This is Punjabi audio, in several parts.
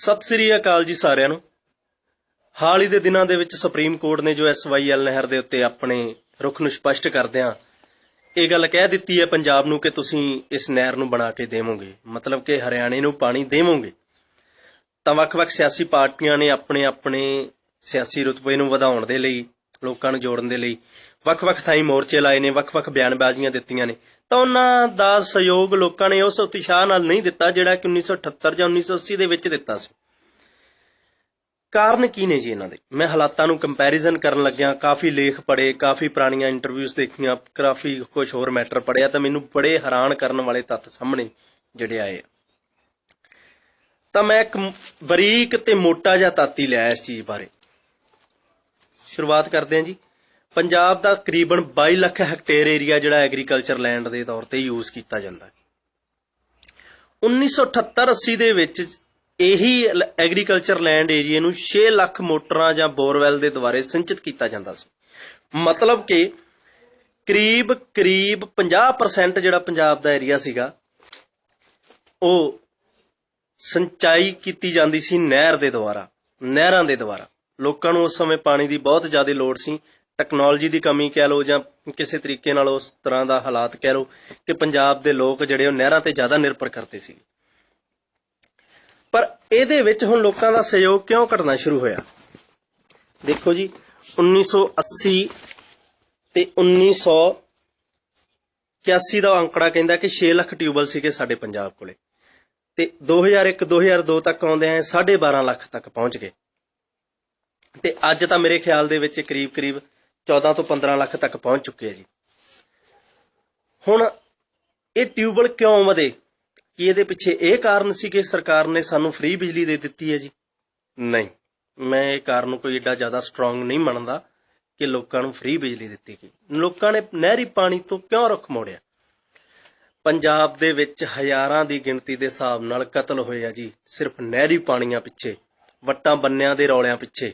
ਸਤਿ ਸ੍ਰੀ ਅਕਾਲ ਜੀ ਸਾਰਿਆਂ ਨੂੰ। ਹਾਲ ਹੀ ਦੇ ਦਿਨਾਂ ਦੇ ਵਿੱਚ ਸੁਪਰੀਮ ਕੋਰਟ ਨੇ ਜੋ ਐਸਵਾਈਐਲ ਨਹਿਰ ਦੇ ਉੱਤੇ ਆਪਣੇ ਰੁਖ ਨੂੰ ਸਪਸ਼ਟ ਕਰਦਿਆਂ ਇਹ ਗੱਲ ਕਹਿ ਦਿੱਤੀ ਹੈ ਪੰਜਾਬ ਨੂੰ ਕਿ ਤੁਸੀਂ ਇਸ ਨਹਿਰ ਨੂੰ ਬਣਾ ਕੇ ਦੇਵੋਗੇ। ਮਤਲਬ ਕਿ ਹਰਿਆਣੇ ਨੂੰ ਪਾਣੀ ਦੇਵੋਗੇ। ਤਾਂ ਵੱਖ-ਵੱਖ ਸਿਆਸੀ ਪਾਰਟੀਆਂ ਨੇ ਆਪਣੇ ਆਪਣੇ ਸਿਆਸੀ ਰੁਤਬੇ ਨੂੰ ਵਧਾਉਣ ਦੇ ਲਈ ਲੋਕਾਂ ਨੂੰ ਜੋੜਨ ਦੇ ਲਈ ਵੱਖ-ਵੱਖ ਥਾਈਂ ਮੋਰਚੇ ਲਾਏ ਨੇ, ਵੱਖ-ਵੱਖ ਬਿਆਨਬਾਜ਼ੀਆਂ ਦਿੱਤੀਆਂ ਨੇ। ਤਾਂ ਉਹਨਾਂ ਦਾ ਸਹਿਯੋਗ ਲੋਕਾਂ ਨੇ ਉਸ ਉਤਸ਼ਾਹ ਨਾਲ ਨਹੀਂ ਦਿੱਤਾ ਜਿਹੜਾ ਕਿ 1978 ਜਾਂ 1980 ਦੇ ਵਿੱਚ ਦਿੱਤਾ ਸੀ। ਕਾਰਨ ਕੀ ਨੇ ਜੀ ਇਹਨਾਂ ਦੇ? ਮੈਂ ਹਾਲਾਤਾਂ ਨੂੰ ਕੰਪੈਰੀਜ਼ਨ ਕਰਨ ਲੱਗਿਆ, ਕਾਫੀ ਲੇਖ ਪੜ੍ਹੇ, ਕਾਫੀ ਪੁਰਾਣੀਆਂ ਇੰਟਰਵਿਊਜ਼ ਦੇਖੀਆਂ, ਕਾਫੀ ਕੁਝ ਹੋਰ ਮੈਟਰ ਪੜਿਆ ਤਾਂ ਮੈਨੂੰ ਬੜੇ ਹੈਰਾਨ ਕਰਨ ਵਾਲੇ ਤੱਤ ਸਾਹਮਣੇ ਜਿਹੜੇ ਆਏ ਤਾਂ ਮੈਂ ਇੱਕ ਮ- ਬਰੀਕ ਤੇ ਮੋਟਾ ਜਿਹਾ ਤਾਤੀ ਲਿਆ ਇਸ ਚੀਜ਼ ਬਾਰੇ। ਸ਼ੁਰੂਆਤ ਕਰਦੇ ਹਾਂ ਜੀ। ਪੰਜਾਬ ਦਾ ਕਰੀਬਨ 22 ਲੱਖ ਹੈਕਟੇਅਰ ਏਰੀਆ ਜਿਹੜਾ ਐਗਰੀਕਲਚਰ ਲੈਂਡ ਦੇ ਤੌਰ ਤੇ ਯੂਜ਼ ਕੀਤਾ ਜਾਂਦਾ ਹੈ 1978-80 ਦੇ ਵਿੱਚ ਇਹੀ ਐਗਰੀਕਲਚਰ ਲੈਂਡ ਏਰੀਆ ਨੂੰ 6 ਲੱਖ ਮੋਟਰਾਂ ਜਾਂ ਬੋਰਵੈਲ ਦੇ ਦੁਆਰੇ ਸਿੰਚਿਤ ਕੀਤਾ ਜਾਂਦਾ ਸੀ। ਮਤਲਬ ਕਿ ਕਰੀਬ ਕਰੀਬ 50% ਜਿਹੜਾ ਪੰਜਾਬ ਦਾ ਏਰੀਆ ਸੀਗਾ, ਉਹ ਸਿੰਚਾਈ ਕੀਤੀ ਜਾਂਦੀ ਸੀ ਨਹਿਰ ਦੇ ਦੁਆਰਾ, ਨਹਿਰਾਂ ਦੇ ਦੁਆਰਾ। ਲੋਕਾਂ ਨੂੰ ਉਸ ਸਮੇਂ ਪਾਣੀ ਦੀ ਬਹੁਤ ਜ਼ਿਆਦਾ ਲੋੜ ਸੀ। ਟੈਕਨੋਲੋਜੀ ਦੀ ਕਮੀ ਕਹਿ ਲਓ ਜਾਂ ਕਿਸੇ ਤਰੀਕੇ ਨਾਲ ਉਸ ਤਰ੍ਹਾਂ ਦਾ ਹਾਲਾਤ ਕਹਿ ਲਓ ਕਿ ਪੰਜਾਬ ਦੇ ਲੋਕ ਜਿਹੜੇ ਉਹ ਨਹਿਰਾਂ ਤੇ ਜ਼ਿਆਦਾ ਨਿਰਭਰ ਕਰਦੇ ਸੀ। ਪਰ ਇਹਦੇ ਵਿੱਚ ਹੁਣ ਲੋਕਾਂ ਦਾ ਸਹਿਯੋਗ ਕਿਉਂ ਘਟਣਾ ਸ਼ੁਰੂ ਹੋਇਆ? ਦੇਖੋ ਜੀ 1980 ਤੇ 1981 ਦਾ ਅੰਕੜਾ ਕਹਿੰਦਾ ਕਿ 6 ਲੱਖ ਟਿਊਬਲ ਸੀਗੇ ਸਾਡੇ ਪੰਜਾਬ ਕੋਲੇ। ਤੇ 2001 2002 ਤੱਕ ਆਉਂਦੇ ਆਂ 12.5 ਲੱਖ ਤੱਕ ਪਹੁੰਚ ਗਏ। ਤੇ ਅੱਜ ਤਾਂ ਮੇਰੇ ਖਿਆਲ ਦੇ ਵਿੱਚ ਕਰੀਬ ਕਰੀਬ 14 ਤੋਂ 15 ਲੱਖ ਤੱਕ ਪਹੁੰਚ ਚੁੱਕੇ ਆ ਜੀ। ਹੁਣ ਇਹ ਟਿਊਬਲ ਕਿਉਂ ਵਧੇ? ਕੀ ਇਹਦੇ ਪਿੱਛੇ ਇਹ ਕਾਰਨ ਸੀ ਕਿ ਸਰਕਾਰ ਨੇ ਸਾਨੂੰ ਫ੍ਰੀ ਬਿਜਲੀ ਦੇ ਦਿੱਤੀ ਹੈ ਜੀ? ਨਹੀਂ। ਮੈਂ ਇਹ ਕਾਰਨ ਕੋਈ ਏਡਾ ਜ਼ਿਆਦਾ ਸਟਰੋਂਗ ਨਹੀਂ ਮੰਨਦਾ ਕਿ ਲੋਕਾਂ ਨੂੰ ਫ੍ਰੀ ਬਿਜਲੀ ਦਿੱਤੀ ਗਈ। ਲੋਕਾਂ ਨੇ ਨਹਿਰੀ ਪਾਣੀ ਤੋਂ ਕਿਉਂ ਰੁਖ ਮੋੜਿਆ? ਪੰਜਾਬ ਦੇ ਵਿੱਚ ਹਜ਼ਾਰਾਂ ਦੀ ਗਿਣਤੀ ਦੇ ਹਿਸਾਬ ਨਾਲ ਕਤਲ ਹੋਏ ਆ ਜੀ। ਸਿਰਫ ਨਹਿਰੀ ਪਾਣੀਆਂ ਪਿੱਛੇ, ਵੱਟਾਂ ਬੰਨਿਆਂ ਦੇ ਰੌਲਿਆਂ ਪਿੱਛੇ।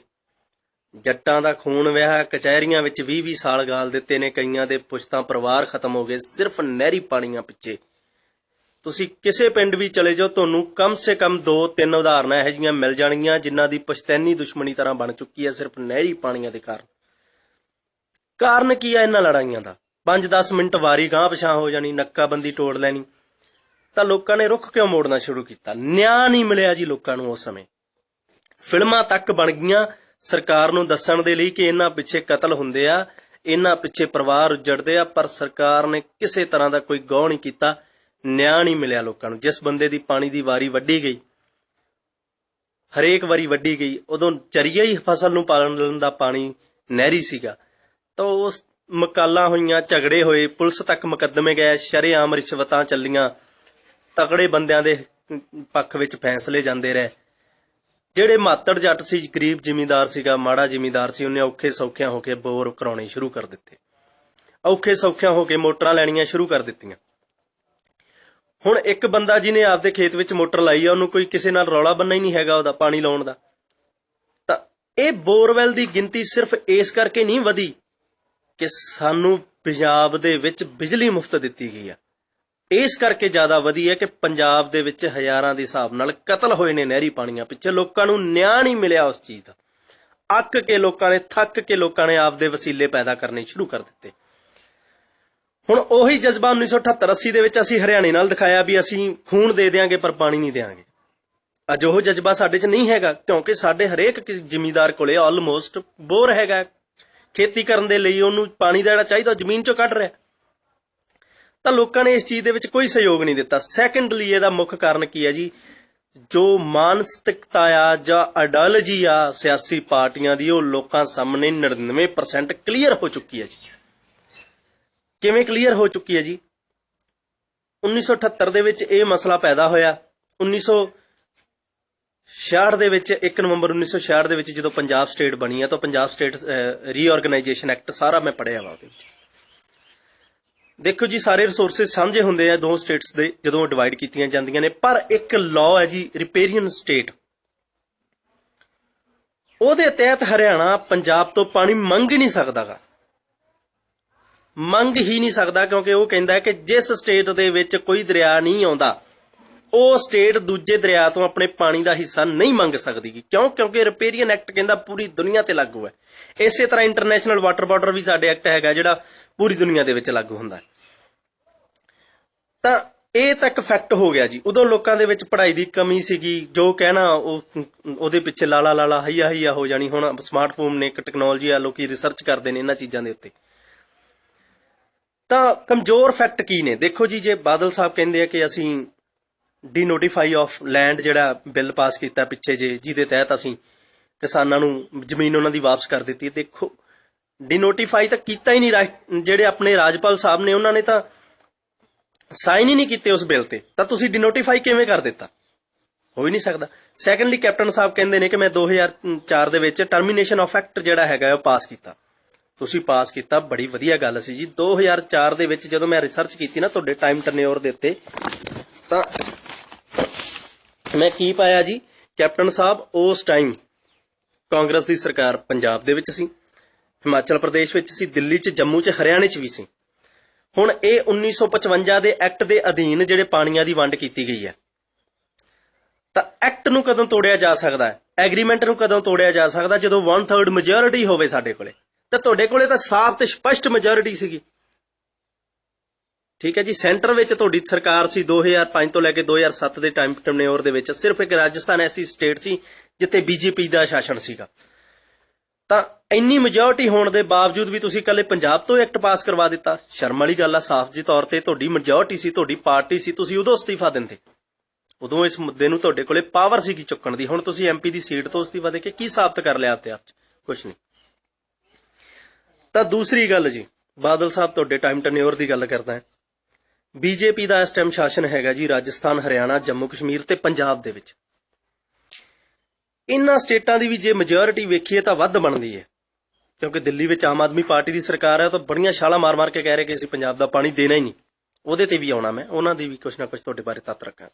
ਜੱਟਾਂ ਦਾ ਖੂਨ ਵਹਿਆ ਕਚਹਿਰੀਆਂ ਵਿੱਚ 20-20 ਸਾਲ ਗਾਲ ਦਿੱਤੇ ਨੇ, ਕਈਆਂ ਦੇ ਪੁਸ਼ਤਾਂ ਪਰਿਵਾਰ ਖਤਮ ਹੋ ਗਏ, ਸਿਰਫ ਨਹਿਰੀ ਪਾਣੀਆਂ ਪਿੱਛੇ। ਤੁਸੀਂ ਕਿਸੇ ਪਿੰਡ ਵੀ ਚਲੇ ਜਾਓ, ਤੁਹਾਨੂੰ ਕਮ ਸੇ ਕਮ 2-3 ਉਦਾਹਰਨਾਂ ਇਹੋ ਜਿਹੀਆਂ ਮਿਲ ਜਾਣਗੀਆਂ, ਜਿਨ੍ਹਾਂ ਦੀ ਪਛਤੈਨੀ ਦੁਸ਼ਮਣੀ ਤਰ੍ਹਾਂ ਬਣ ਚੁੱਕੀ ਹੈ, ਸਿਰਫ ਨਹਿਰੀ ਪਾਣੀਆਂ ਦੇ ਕਾਰਨ। ਕਾਰਨ ਕੀ ਆ ਇਹਨਾਂ ਲੜਾਈਆਂ ਦਾ? 5-10 ਮਿੰਟ ਵਾਰੀ ਗਾਂਹ ਪਛਾਂ ਹੋ ਜਾਣੀ, ਨੱਕਾਬੰਦੀ ਤੋੜ ਲੈਣੀ। ਤਾਂ ਲੋਕਾਂ ਨੇ ਰੁੱਖ ਕਿਉਂ ਮੋੜਨਾ ਸ਼ੁਰੂ ਕੀਤਾ? ਨਿਆਂ ਨਹੀਂ ਮਿਲਿਆ ਜੀ ਲੋਕਾਂ ਨੂੰ ਉਸ ਸਮੇਂ। ਫਿਲਮਾਂ ਤੱਕ ਬਣ ਗਈਆਂ ਸਰਕਾਰ ਨੂੰ ਦੱਸਣ ਦੇ ਲਈ ਕਿ ਇਹਨਾਂ ਪਿੱਛੇ ਕਤਲ ਹੁੰਦੇ ਆ, ਇਹਨਾਂ ਪਿੱਛੇ ਪਰਿਵਾਰ ਉੱਜੜਦੇ ਆ, ਪਰ ਸਰਕਾਰ ਨੇ ਕਿਸੇ ਤਰ੍ਹਾਂ ਦਾ ਕੋਈ ਗੌਰ ਨਹੀਂ ਕੀਤਾ, ਨਿਆਂ ਨਹੀਂ ਮਿਲਿਆ ਲੋਕਾਂ ਨੂੰ। ਜਿਸ ਬੰਦੇ ਦੀ ਪਾਣੀ ਦੀ ਵਾਰੀ ਵੱਢੀ ਗਈ, ਹਰੇਕ ਵਾਰੀ ਵੱਢੀ ਗਈ, ਉਦੋਂ ਚਰੀਆ ਹੀ ਫਸਲ ਨੂੰ ਪਾਲਣ ਦਾ ਪਾਣੀ ਨਹਿਰੀ ਸੀਗਾ। ਤਾਂ ਉਸ ਮਕਾਲਾਂ ਹੋਈਆਂ, ਝਗੜੇ ਹੋਏ, ਪੁਲਿਸ ਤੱਕ ਮੁਕੱਦਮੇ ਗਏ, ਸ਼ਰੇਆਮ ਰਿਸ਼ਵਤਾਂ ਚੱਲੀਆਂ, ਤਕੜੇ ਬੰਦਿਆਂ ਦੇ ਪੱਖ ਵਿੱਚ ਫੈਸਲੇ ਜਾਂਦੇ ਰਹੇ। ਜਿਹੜੇ ਮਾਤੜ ਜੱਟ ਸੀ, ਗਰੀਬ ਜ਼ਿਮੀਂਦਾਰ ਸੀਗਾ, ਮਾੜਾ ਜ਼ਿਮੀਂਦਾਰ ਸੀ, ਉਹਨੇ ਔਖੇ ਸੌਖਿਆਂ ਹੋ ਕੇ ਬੋਰ ਕਰਾਉਣੇ ਸ਼ੁਰੂ ਕਰ ਦਿੱਤੇ। ਔਖੇ ਸੌਖਿਆਂ ਹੋ ਕੇ ਮੋਟਰਾਂ ਲੈਣੀਆਂ ਸ਼ੁਰੂ ਕਰ ਦਿੱਤੀਆਂ। ਹੁਣ ਇੱਕ ਬੰਦਾ ਜਿਹਨੇ ਆਪਦੇ ਖੇਤ ਵਿੱਚ ਮੋਟਰ ਲਾਈ ਆ, ਉਹਨੂੰ ਕੋਈ ਕਿਸੇ ਨਾਲ ਰੌਲਾ ਬੰਨਾ ਹੀ ਨਹੀਂ ਹੈਗਾ ਉਹਦਾ, ਪਾਣੀ ਲਾਉਣ ਦਾ। ਤਾਂ ਇਹ ਬੋਰਵੈਲ ਦੀ ਗਿਣਤੀ ਸਿਰਫ ਇਸ ਕਰਕੇ ਨਹੀਂ ਵਧੀ ਕਿ ਸਾਨੂੰ ਪੰਜਾਬ ਦੇ ਵਿੱਚ ਬਿਜਲੀ ਮੁਫਤ ਦਿੱਤੀ ਗਈ ਆ। ਇਸ ਕਰਕੇ ਜ਼ਿਆਦਾ ਵਧੀਆ ਕਿ ਪੰਜਾਬ ਦੇ ਵਿੱਚ ਹਜ਼ਾਰਾਂ ਦੇ ਹਿਸਾਬ ਨਾਲ ਕਤਲ ਹੋਏ ਨੇ ਨਹਿਰੀ ਪਾਣੀਆਂ ਪਿੱਛੇ। ਲੋਕਾਂ ਨੂੰ ਨਿਆਂ ਨਹੀਂ ਮਿਲਿਆ ਉਸ ਚੀਜ਼ ਦਾ। ਅੱਕ ਕੇ ਲੋਕਾਂ ਨੇ, ਥੱਕ ਕੇ ਲੋਕਾਂ ਨੇ ਆਪਦੇ ਵਸੀਲੇ ਪੈਦਾ ਕਰਨੇ ਸ਼ੁਰੂ ਕਰ ਦਿੱਤੇ। ਹੁਣ ਉਹੀ ਜਜ਼ਬਾ 1978-80 ਦੇ ਵਿੱਚ ਅਸੀਂ ਹਰਿਆਣੇ ਨਾਲ ਦਿਖਾਇਆ ਵੀ ਅਸੀਂ ਖੂਨ ਦੇ ਦੇਾਂਗੇ ਪਰ ਪਾਣੀ ਨਹੀਂ ਦੇਾਂਗੇ ਅੱਜ ਉਹ ਜਜ਼ਬਾ ਸਾਡੇ 'ਚ ਨਹੀਂ ਹੈਗਾ, ਕਿਉਂਕਿ ਸਾਡੇ ਹਰੇਕ ਜ਼ਿਮੀਦਾਰ ਕੋਲੇ ਆਲਮੋਸਟ ਬੋਰ ਹੈਗਾ। ਖੇਤੀ ਕਰਨ ਦੇ ਲਈ ਉਹਨੂੰ ਪਾਣੀ ਦਾ ਜਿਹੜਾ ਚਾਹੀਦਾ, ਉਹ ਜ਼ਮੀਨ 'ਚੋਂ ਕੱਢ ਰਿਹਾ। ਤਾਂ ਲੋਕਾਂ ਨੇ ਇਸ ਚੀਜ਼ ਦੇ ਵਿੱਚ ਕੋਈ ਸਹਿਯੋਗ ਨਹੀਂ ਦਿੱਤਾ। ਸੈਕੰਡਲੀ ਇਹਦਾ ਮੁੱਖ ਕਾਰਨ ਕੀ ਹੈ ਜੀ? ਜੋ ਮਾਨਸਿਕਤਾ ਆ ਜਾਂ ਆਈਡੀਓਲੋਜੀ ਆ ਸਿਆਸੀ ਪਾਰਟੀਆਂ ਦੀ, ਉਹ ਲੋਕਾਂ ਸਾਹਮਣੇ 99% ਕਲੀਅਰ ਹੋ ਚੁੱਕੀ ਹੈ ਜੀ। ਕਿਵੇਂ ਕਲੀਅਰ ਹੋ ਚੁੱਕੀ ਹੈ ਜੀ? 1978 ਦੇ ਵਿੱਚ ਇਹ ਮਸਲਾ ਪੈਦਾ ਹੋਇਆ। 1966 ਦੇ ਵਿੱਚ 1 ਨਵੰਬਰ 1966 ਦੇ ਵਿੱਚ ਜਦੋਂ ਪੰਜਾਬ ਸਟੇਟ ਬਣੀ ਆ, ਤਾਂ ਪੰਜਾਬ ਸਟੇਟ ਰੀਆਰਗੇਨਾਈਜੇਸ਼ਨ ਐਕਟ ਸਾਰਾ ਮੈਂ ਪੜ੍ਹਿਆ ਵਾ ਉਹਦੇ ਵਿੱਚ। ਦੇਖੋ ਜੀ, ਸਾਰੇ ਰਿਸੋਰਸਸ ਸਾਂਝੇ ਹੁੰਦੇ ਆ ਦੋ ਸਟੇਟਸ ਦੇ, ਜਦੋਂ ਡਿਵਾਈਡ ਕੀਤੀਆਂ ਜਾਂਦੀਆਂ ਨੇ, ਪਰ ਇੱਕ ਲਾਅ ਹੈ ਜੀ ਰਿਪੇਰੀਅਨ ਸਟੇਟ ਉਹਦੇ ਤਹਿਤ ਹਰਿਆਣਾ ਪੰਜਾਬ ਤੋਂ ਪਾਣੀ ਮੰਗ ਹੀ ਨਹੀਂ ਸਕਦਾਗਾ। ਮੰਗ ਹੀ ਨਹੀਂ ਸਕਦਾ, ਕਿਉਂਕਿ ਉਹ ਕਹਿੰਦਾ ਕਿ ਜਿਸ ਸਟੇਟ ਦੇ ਵਿੱਚ ਕੋਈ ਦਰਿਆ ਨਹੀਂ ਆਉਂਦਾ ਉਹ ਸਟੇਟ ਦੂਜੇ ਦਰਿਆ ਤੋਂ ਆਪਣੇ ਪਾਣੀ ਦਾ ਹਿੱਸਾ ਨਹੀਂ ਮੰਗ ਸਕਦੀ ਕਿਉਂ? ਕਿਉਂਕਿ ਰਿਪੇਰੀਅਨ ਐਕਟ ਕਹਿੰਦਾ ਪੂਰੀ ਦੁਨੀਆ ਤੇ ਲਾਗੂ ਹੈ। ਇਸੇ ਤਰ੍ਹਾਂ ਇੰਟਰਨੈਸ਼ਨਲ ਵਾਟਰ ਬਾਰਡਰ ਵੀ ਸਾਡੇ ਐਕਟ ਹੈਗਾ ਜਿਹੜਾ ਪੂਰੀ ਦੁਨੀਆ ਦੇ ਵਿੱਚ ਲਾਗੂ ਹੁੰਦਾ ਤਾਂ ਇਹ ਤਾਂ ਇੱਕ ਫੈਕਟ ਹੋ ਗਿਆ ਜੀ। ਉਦੋਂ ਲੋਕਾਂ ਦੇ ਵਿੱਚ ਪੜ੍ਹਾਈ ਦੀ ਕਮੀ ਸੀਗੀ। ਜੋ ਕਹਿਣਾ ਉਹ, ਉਹਦੇ ਪਿੱਛੇ ਲਾਲਾ ਲਾਲਾ, ਹਈਆ ਹਈਆ ਹੋ ਜਾਣੀ। ਹੁਣ ਸਮਾਰਟਫੋਨ ਨੇ ਇੱਕ ਟੈਕਨੋਲੋਜੀ ਆ, ਲੋਕੀ ਰਿਸਰਚ ਕਰਦੇ ਨੇ ਇਹਨਾਂ ਚੀਜ਼ਾਂ ਦੇ ਉੱਤੇ। ਤਾਂ ਕਮਜ਼ੋਰ ਫੈਕਟ ਕੀ ਨੇ? ਦੇਖੋ ਜੀ, ਜੇ ਬਾਦਲ ਸਾਹਿਬ ਕਹਿੰਦੇ ਆ ਕਿ ਅਸੀਂ ਡੀਨੋਟੀਫਾਈ ਆਫ ਲੈਂਡ ਜਿਹੜਾ ਬਿੱਲ ਪਾਸ ਕੀਤਾ ਪਿੱਛੇ ਜੇ, ਜਿਹਦੇ ਤਹਿਤ ਅਸੀਂ ਕਿਸਾਨਾਂ ਨੂੰ ਜ਼ਮੀਨ ਉਹਨਾਂ ਦੀ ਵਾਪਸ ਕਰ ਦਿੱਤੀ। ਦੇਖੋ ਡੀਨੋਟੀਫਾਈ ਤਾਂ ਕੀਤਾ ਹੀ ਨਹੀਂ ਜਿਹੜੇ ਆਪਣੇ ਰਾਜਪਾਲ ਸਾਹਿਬ ਨੇ, ਉਹਨਾਂ ਨੇ ਤਾਂ ਸਾਈਨ ਹੀ ਨਹੀਂ ਕੀਤੇ ਉਸ ਬਿੱਲ ਤੇ। ਤਾਂ ਤੁਸੀਂ ਡੀਨੋਟੀਫਾਈ ਕਿਵੇਂ ਕਰ ਦਿੱਤਾ? ਹੋ ਹੀ ਨਹੀਂ ਸਕਦਾ। ਸੈਕੰਡਲੀ ਕੈਪਟਨ ਸਾਹਿਬ ਕਹਿੰਦੇ ਨੇ ਕਿ ਮੈਂ 2004 ਦੇ ਵਿੱਚ ਟਰਮੀਨੇਸ਼ਨ ਆਫ ਐਕਟ ਜਿਹੜਾ ਹੈਗਾ, ਉਹ ਪਾਸ ਕੀਤਾ। ਤੁਸੀਂ ਪਾਸ ਕੀਤਾ, ਬੜੀ ਵਧੀਆ ਗੱਲ ਸੀ ਜੀ। 2004 ਦੇ ਵਿੱਚ ਜਦੋਂ ਮੈਂ ਰਿਸਰਚ ਕੀਤੀ ਨਾ, ਤੁਹਾਡੇ ਟਾਈਮ ਟਰਨਿਓਰ ਦੇ ਉੱਤੇ, ਤਾਂ ਮੈਂ ਕੀ ਪਾਇਆ ਜੀ? ਕੈਪਟਨ ਸਾਹਿਬ, ਉਸ ਟਾਈਮ ਕਾਂਗਰਸ ਦੀ ਸਰਕਾਰ ਪੰਜਾਬ ਦੇ ਵਿੱਚ ਸੀ, ਹਿਮਾਚਲ ਪ੍ਰਦੇਸ਼ ਵਿੱਚ ਸੀ, ਦਿੱਲੀ 'ਚ, ਜੰਮੂ 'ਚ, ਹਰਿਆਣੇ 'ਚ ਵੀ ਸੀ। ਹੁਣ ਇਹ 1955 ਦੇ ਐਕਟ ਦੇ ਅਧੀਨ ਜਿਹੜੇ ਪਾਣੀਆਂ ਦੀ ਵੰਡ ਕੀਤੀ ਗਈ ਹੈ। ਤਾਂ ਐਕਟ ਨੂੰ ਕਦੋਂ ਤੋੜਿਆ ਜਾ ਸਕਦਾ ਹੈ? ਐਗਰੀਮੈਂਟ ਨੂੰ ਕਦੋਂ ਤੋੜਿਆ ਜਾ ਸਕਦਾ ਜਦੋਂ 1/3 ਮੈਜੋਰਿਟੀ ਹੋਵੇ ਸਾਡੇ ਕੋਲੇ। ਤਾਂ ਤੁਹਾਡੇ ਕੋਲੇ ਤਾਂ ਸਾਫ਼ ਤੇ ਸਪਸ਼ਟ ਮੈਜੋਰਿਟੀ ਸੀਗੀ। ਠੀਕ ਹੈ ਜੀ, ਸੈਂਟਰ ਵਿੱਚ ਤੁਹਾਡੀ ਸਰਕਾਰ ਸੀ 2005 ਤੋਂ ਲੈ ਕੇ 2007 ਦੇ ਟਾਈਮ ਟਰਨਿਓਰ ਦੇ ਵਿੱਚ ਸਿਰਫ ਇੱਕ ਰਾਜਸਥਾਨ ਐਸੀ ਸਟੇਟ ਸੀ, ਜਿੱਥੇ ਬੀਜੇਪੀ ਦਾ ਸ਼ਾਸਨ ਸੀਗਾ। ਤਾਂ ਇੰਨੀ ਮੈਜੋਰਟੀ ਹੋਣ ਦੇ ਬਾਵਜੂਦ ਵੀ ਤੁਸੀਂ ਕੱਲੇ ਪੰਜਾਬ ਤੋਂ ਐਕਟ ਪਾਸ ਕਰਵਾ ਦਿੱਤਾ। ਸ਼ਰਮ ਵਾਲੀ ਗੱਲ ਆ, ਸਾਫ਼ ਜੀ ਤੌਰ ਤੇ ਤੁਹਾਡੀ ਮੈਜੋਰਟੀ ਸੀ, ਤੁਹਾਡੀ ਪਾਰਟੀ ਸੀ, ਤੁਸੀਂ ਉਦੋਂ ਅਸਤੀਫਾ ਦਿੰਦੇ। ਉਦੋਂ ਇਸ ਮੁੱਦੇ ਨੂੰ ਤੁਹਾਡੇ ਕੋਲੇ ਪਾਵਰ ਸੀਗੀ ਚੁੱਕਣ ਦੀ। ਹੁਣ ਤੁਸੀਂ ਐਮਪੀ ਦੀ ਸੀਟ ਤੋਂ ਅਸਤੀਫਾ ਦੇ ਕੇ ਕੀ ਸਾਬਤ ਕਰ ਲਿਆ ਆਪਦੇ ਆਪ 'ਚ? ਕੁਝ ਨਹੀਂ। ਤਾਂ ਦੂਸਰੀ ਗੱਲ ਜੀ, ਬਾਦਲ ਸਾਹਿਬ ਤੁਹਾਡੇ ਟਾਈਮ ਟਨਿਓਰ ਦੀ ਗੱਲ ਕਰਦਾ ਹੈ। ਬੀਜੇਪੀ ਦਾ ਇਸ ਟਾਈਮ ਸ਼ਾਸਨ ਹੈਗਾ ਜੀ ਰਾਜਸਥਾਨ, ਹਰਿਆਣਾ, ਜੰਮੂ, ਕਸ਼ਮੀਰ ਤੇ ਪੰਜਾਬ ਦੇ ਵਿੱਚ। ਇਨ੍ਹਾਂ ਸਟੇਟਾਂ ਦੀ ਵੀ ਜੇ ਮੈਜੋਰਿਟੀ ਵੇਖੀਏ ਤਾਂ ਵੱਧ ਬਣਦੀ ਹੈ। ਕਿਉਂਕਿ ਦਿੱਲੀ ਵਿੱਚ ਆਮ ਆਦਮੀ ਪਾਰਟੀ ਦੀ ਸਰਕਾਰ ਹੈ ਤਾਂ ਬੜੀਆਂ ਛਾਲਾਂ ਮਾਰ-ਮਾਰ ਕੇ ਕਹਿ ਰਹੇ ਕਿ ਅਸੀਂ ਪੰਜਾਬ ਦਾ ਪਾਣੀ ਦੇਣਾ ਹੀ ਨਹੀਂ। ਉਹਦੇ ਤੇ ਵੀ ਆਉਣਾ ਮੈਂ, ਉਹਨਾਂ ਦੀ ਵੀ ਕੁਛ ਨਾ ਕੁਛ ਤੁਹਾਡੇ ਬਾਰੇ ਤੱਤ ਰੱਖਾਂਗਾ।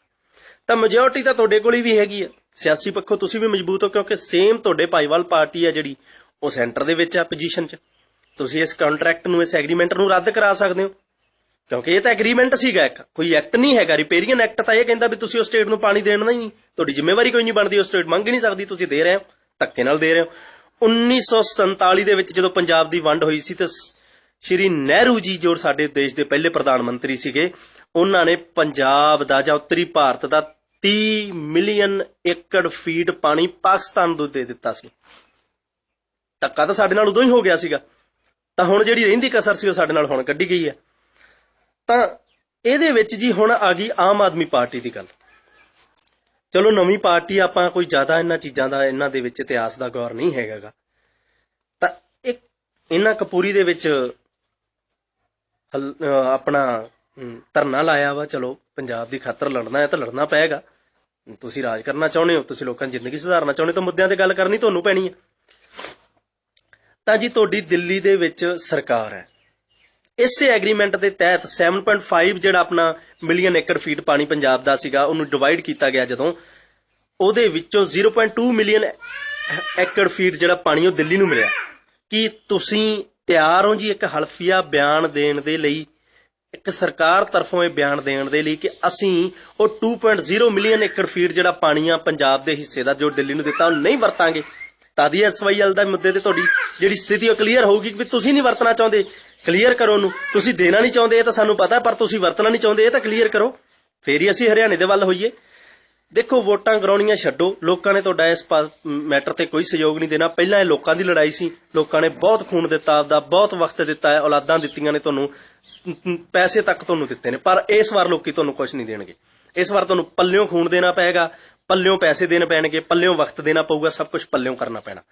ਤਾਂ ਮੈਜੋਰਿਟੀ ਤਾਂ ਤੁਹਾਡੇ ਕੋਲ ਹੀ ਵੀ ਹੈਗੀ ਹੈ। ਸਿਆਸੀ ਪੱਖੋਂ ਤੁਸੀਂ ਵੀ ਮਜ਼ਬੂਤ ਹੋ ਕਿਉਂਕਿ ਸੇਮ ਤੁਹਾਡੇ ਭਾਈਵਾਲ ਪਾਰਟੀ ਹੈ ਜਿਹੜੀ, ਉਹ ਸੈਂਟਰ ਦੇ ਵਿੱਚ ਹੈ ਪੋਜੀਸ਼ਨ 'ਚ। ਤੁਸੀਂ ਇਸ ਕੰਟਰੈਕਟ ਨੂੰ, ਇਸ ਐਗਰੀਮੈਂਟ ਨੂੰ ਰੱਦ ਕਰਾ ਸਕਦੇ ਹੋ। ਕਿਉਂਕਿ ਇਹ ਤਾਂ ਐਗਰੀਮੈਂਟ ਸੀਗਾ ਇੱਕ। ਕੋਈ ਐਕਟ ਨਹੀਂ ਹੈਗਾ। ਰਿਪੇਰੀਅਨ ਐਕਟ ਤਾਂ ਇਹ ਕਹਿੰਦਾ ਵੀ ਤੁਸੀਂ ਉਸ ਸਟੇਟ ਨੂੰ ਪਾਣੀ ਦੇਣਾ ਹੀ ਨਹੀਂ। ਤੁਹਾਡੀ ਜ਼ਿੰਮੇਵਾਰੀ ਕੋਈ ਨਹੀਂ ਬਣਦੀ ਉਹ ਸਟੇਟ ਮੰਗ ਹੀ ਨਹੀਂ ਸਕਦੀ, ਤੁਸੀਂ ਦੇ ਰਹੇ ਹੋ। ਧੱਕੇ ਨਾਲ ਦੇ ਰਹੇ ਹੋ। 1947 ਦੇ ਵਿੱਚ ਜਦੋਂ ਪੰਜਾਬ ਦੀ ਵੰਡ ਹੋਈ ਸੀ ਤੇ ਸ਼੍ਰੀ ਨਹਿਰੂ ਜੀ, ਜੋ ਸਾਡੇ ਦੇਸ਼ ਦੇ ਪਹਿਲੇ ਪ੍ਰਧਾਨ ਮੰਤਰੀ ਸੀਗੇ, ਉਹਨਾਂ ਨੇ ਪੰਜਾਬ ਦਾ ਜਾਂ ਉੱਤਰੀ ਭਾਰਤ ਦਾ 30 ਮਿਲੀਅਨ ਏਕੜ ਫੀਟ ਪਾਣੀ ਪਾਕਿਸਤਾਨ ਨੂੰ ਦੇ ਦਿੱਤਾ ਸੀ। ਧੱਕਾ ਤਾਂ ਸਾਡੇ ਨਾਲ ਉਦੋਂ ਹੀ ਹੋ ਗਿਆ ਸੀਗਾ। ਤਾਂ ਹੁਣ ਜਿਹੜੀ ਰਹਿੰਦੀ ਕਸਰ ਸੀ ਉਹ ਸਾਡੇ ਨਾਲ ਹੁਣ ਕੱਢੀ ਗਈ ਹੈ। ਤਾਂ ਇਹਦੇ ਵਿੱਚ ਜੀ ਹੁਣ ਆ ਗਈ ਆਮ ਆਦਮੀ ਪਾਰਟੀ ਦੀ ਗੱਲ। ਚਲੋ ਨਵੀਂ ਪਾਰਟੀ ਆਪਾਂ ਕੋਈ ਜ਼ਿਆਦਾ ਇਹਨਾਂ ਚੀਜ਼ਾਂ ਦਾ, ਇਹਨਾਂ ਦੇ ਵਿੱਚ ਇਤਿਹਾਸ ਦਾ ਗੌਰ ਨਹੀਂ ਹੈਗਾਗਾ। ਤਾਂ ਇੱਕ ਇਹਨਾਂ ਕਪੂਰੀ ਦੇ ਵਿੱਚ ਆਪਣਾ ਧਰਨਾ ਲਾਇਆ ਵਾ, ਚਲੋ ਪੰਜਾਬ ਦੀ ਖਾਤਰ ਲੜਨਾ ਹੈ ਤਾਂ ਲੜਨਾ ਪਏਗਾ। ਤੁਸੀਂ ਰਾਜ ਕਰਨਾ ਚਾਹੁੰਦੇ ਹੋ, ਤੁਸੀਂ ਲੋਕਾਂ ਦੀ ਜ਼ਿੰਦਗੀ ਸੁਧਾਰਨਾ ਚਾਹੁੰਦੇ ਹੋ ਤਾਂ ਮੁੱਦਿਆਂ ਤੇ ਗੱਲ ਕਰਨੀ ਤੁਹਾਨੂੰ ਪੈਣੀ ਹੈ। ਤਾਂ ਜੀ ਤੁਹਾਡੀ ਦਿੱਲੀ ਦੇ ਵਿੱਚ ਸਰਕਾਰ ਹੈ। ਇਸੇ ਐਗਰੀਮੈਂਟ ਦੇ ਤਹਿਤ 7.5 ਜਿਹੜਾ ਆਪਣਾ ਮਿਲੀਅਨ ਏਕੜ ਫੀਟ ਪਾਣੀ ਪੰਜਾਬ ਦਾ ਸੀਗਾ, ਉਹਨੂੰ ਡਿਵਾਈਡ ਕੀਤਾ ਗਿਆ ਜਦੋਂ। ਉਹਦੇ ਵਿੱਚੋਂ 0.2 ਮਿਲੀਅਨ ਏਕੜ ਫੀਟ ਜਿਹੜਾ ਪਾਣੀ ਉਹ ਦਿੱਲੀ ਨੂੰ ਮਿਲਿਆ। ਕੀ ਤੁਸੀਂ ਤਿਆਰ ਹੋ ਜੀ ਇੱਕ ਹਲਫੀਆ ਬਿਆਨ ਦੇਣ ਦੇ ਲਈ? ਇੱਕ ਸਰਕਾਰ ਤਰਫੋਂ ਇਹ ਬਿਆਨ ਦੇਣ ਦੇ ਲਈ ਕਿ ਅਸੀਂ ਉਹ 2.0 ਮਿਲੀਅਨ ਏਕੜ ਫੀਟ ਜਿਹੜਾ ਪਾਣੀ ਆ ਪੰਜਾਬ ਦੇ ਹਿੱਸੇ ਦਾ ਜੋ ਦਿੱਲੀ ਨੂੰ ਦਿੱਤਾ, ਉਹ ਨਹੀਂ ਵਰਤਾਂਗੇ। ਤਦ ਹੀ ਐਸਵਾਈਐਲ ਦਾ ਮੁੱਦੇ ਤੇ ਤੁਹਾਡੀ ਜਿਹੜੀ ਸਥਿਤੀ ਉਹ ਕਲੀਅਰ ਹੋਊਗੀ ਕਿ ਵੀ ਤੁਸੀਂ ਨਹੀਂ ਵਰਤਣਾ ਚਾਹੁੰਦੇ। ਕਲੀਅਰ ਕਰੋ ਉਹਨੂੰ। ਤੁਸੀਂ ਦੇਣਾ ਨਹੀਂ ਚਾਹੁੰਦੇ, ਇਹ ਤਾਂ ਸਾਨੂੰ ਪਤਾ, ਪਰ ਤੁਸੀਂ ਵਰਤਣਾ ਨਹੀਂ ਚਾਹੁੰਦੇ, ਇਹ ਤਾਂ ਕਲੀਅਰ ਕਰੋ। ਫੇਰ ਹੀ ਅਸੀਂ ਹਰਿਆਣੇ ਦੇ ਵੱਲ ਹੋਈਏ। ਦੇਖੋ, ਵੋਟਾਂ ਕਰਾਉਣੀਆਂ ਛੱਡੋ। ਲੋਕਾਂ ਨੇ ਤੁਹਾਡਾ ਇਸ ਮੈਟਰ ਤੇ ਕੋਈ ਸਹਿਯੋਗ ਨਹੀਂ ਦੇਣਾ। ਪਹਿਲਾਂ ਇਹ ਲੋਕਾਂ ਦੀ ਲੜਾਈ ਸੀ। ਲੋਕਾਂ ਨੇ ਬਹੁਤ ਖੂਨ ਦਿੱਤਾ ਆਪਦਾ, ਬਹੁਤ ਵਕਤ ਦਿੱਤਾ ਹੈ। ਔਲਾਦਾਂ ਦਿੱਤੀਆਂ ਨੇ ਤੁਹਾਨੂੰ। ਪੈਸੇ ਤੱਕ ਤੁਹਾਨੂੰ ਦਿੱਤੇ ਨੇ। ਪਰ ਇਸ ਵਾਰ ਲੋਕੀ ਤੁਹਾਨੂੰ ਕੁਝ ਨਹੀਂ ਦੇਣਗੇ। ਇਸ ਵਾਰ ਤੁਹਾਨੂੰ ਪੱਲਿਓਂ ਖੂਨ ਦੇਣਾ ਪਏਗਾ। ਪੱਲਿਓਂ ਪੈਸੇ ਦੇਣੇ ਪੈਣਗੇ। ਪੱਲਿਓਂ ਵਕਤ ਦੇਣਾ ਪਊਗਾ। ਸਭ ਕੁਝ ਪੱਲਿਓਂ ਕਰਨਾ ਪੈਣਾ।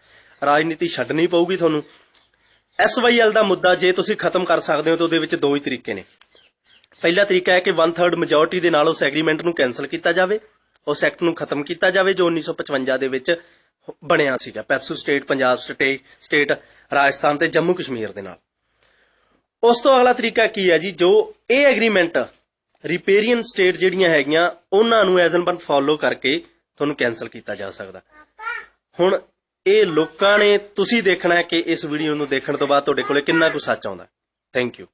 ਰਾਜਨੀਤੀ ਛੱਡਣੀ ਪਊਗੀ ਤੁਹਾਨੂੰ। ਐਸਵਾਈਐਲ ਦਾ ਮੁੱਦਾ ਜੇ ਤੁਸੀਂ ਖਤਮ ਕਰ ਸਕਦੇ ਹੋ ਤਾਂ ਉਹਦੇ ਵਿੱਚ ਦੋ ਹੀ ਤਰੀਕੇ ਨੇ। ਪਹਿਲਾ ਤਰੀਕਾ ਹੈ ਕਿ 1/3 ਮੈਜੋਰਟੀ ਦੇ ਨਾਲ ਉਸ ਐਗਰੀਮੈਂਟ ਨੂੰ ਕੈਨਸਲ ਕੀਤਾ ਜਾਵੇ, ਉਸ ਐਕਟ ਨੂੰ ਖਤਮ ਕੀਤਾ ਜਾਵੇ ਜੋ 1955 ਦੇ ਵਿੱਚ ਬਣਿਆ ਸੀਗਾ, PEPSU state, Punjab state state, Rajasthan ਤੇ ਜੰਮੂ ਕਸ਼ਮੀਰ ਦੇ ਨਾਲ। ਉਸ ਤੋਂ ਅਗਲਾ ਤਰੀਕਾ ਕੀ ਹੈ ਜੀ? ਜੋ ਇਹ ਐਗਰੀਮੈਂਟ ਰਿਪੇਰੀਅਨ ਸਟੇਟ ਜਿਹੜੀਆਂ ਹੈਗੀਆਂ, ਉਹਨਾਂ ਨੂੰ ਐਜ਼ ਐਨ ਬਨ ਫੋਲੋ ਕਰਕੇ ਤੁਹਾਨੂੰ ਕੈਨਸਲ ਕੀਤਾ ਜਾ ਸਕਦਾ। ਹੁਣ ਇਹ ਲੋਕਾਂ ਨੇ ਤੁਸੀਂ ਦੇਖਣਾ ਕਿ ਇਸ ਵੀਡੀਓ ਨੂੰ ਦੇਖਣ ਤੋਂ ਬਾਅਦ ਤੁਹਾਡੇ ਕੋਲੇ ਕਿੰਨਾ ਕੁ ਸੱਚ ਆਉਂਦਾ ਥੈਂਕ ਯੂ